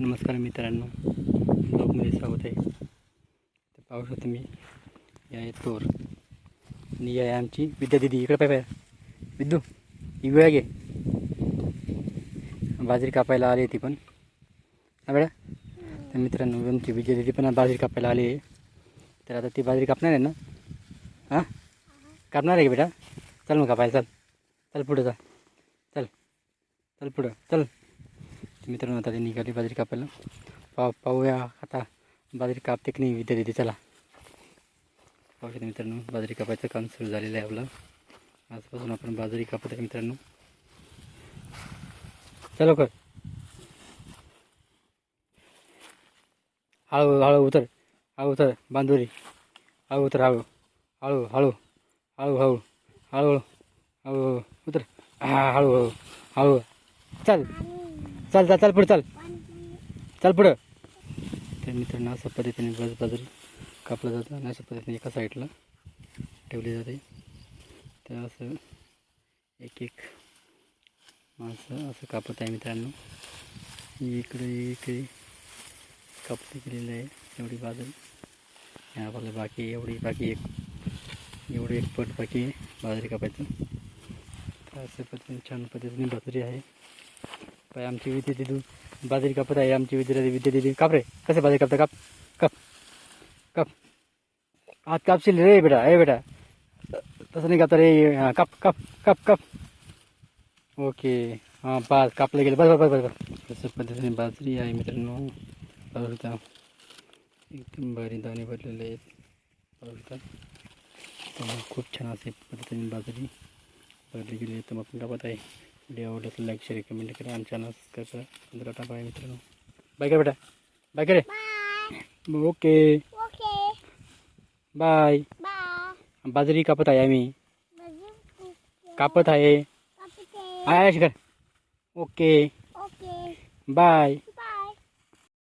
नमस्कार मित्रांनो. ब्लॉगमध्ये स्वागत आहे. तर पाहू शकतो मी या आहे तोर आणि या आहे आमची विद्या दिदी. इकडे पाय विद्यू ही वेळ घे. बाजरी कापायला आली आहे ती पण. हा बेटा? तर मित्रांनो आमची विद्या दिदी पण बाजरी कापायला आली आहे. तर आता ती बाजरी कापणार आहे ना? हां? कापणार आहे का बेटा? चल मग कापायला चल. चल पुढं जा. चल. चल पुढं. चल. मित्रांनो आता ते निघाली बाजरी कापायला. पाव पाहूया आता बाजरी कापते की नाही विद्या दिदी चला. पाहू शकता मित्रांनो बाजरी कापायचं काम सुरू झालेलं आहे आपलं. आजपासून आपण बाजरी कापत आहे मित्रांनो. चलो कर हळू हळू उतर. हळू उतर बांधुरी. हळू उतर हळू. हळू हळू. हळू हळू. हळू हळू. हळू उतर हळू हळू. हळू. चल. चल चल चल पुढे चल. चल पुढं. तर मित्रांनो अशा पद्धतीने बस बाजरी कापलं जातं आणि अशा पद्धतीने एका साईडला ठेवली जाते. तर असं एक एक माणसं असं कापत आहे मित्रांनो. इकडे इकडे कापली गेलेलं आहे एवढी बाजरी आणि आपल्याला बाकी एवढी बाकी एक एवढी एक पट बाकी बाजरी कापायचं. तर अशा पद्धतीने छान पद्धतीने बाजरी आहे. पाय आमची विधी तिथून बाजरी कापत आहे आमची विद्या विद्या दिली. काप रे. कसे बाजरी कापता? काप. काप. काप. हात कापशील रे बेटा. ए बेटा. तसं नाही कापता रे. काप काप काप काप. ओके. हां पाच कापलं गेलं. बस बस बस बस तसं पद्धतीने बाजरी आहे मित्रांनो. पाहू एकदम भारी दाणे भरलेले आहेत. पाहू खूप छान असे पद्धतीने बाजरी भरली गेली आहे तर मग आपण कापत आहे. व्हिडिओ आवडला तर लाईक शेअर कमेंट करा आणि चॅनल सबस्क्राईब करा पंधरा टाका आहे मित्रांनो. बाय कर बेटा. बाय करे ओके ओके बाय बाय बाजरी कापत आहे आम्ही. कापत आहे. I okay okay bye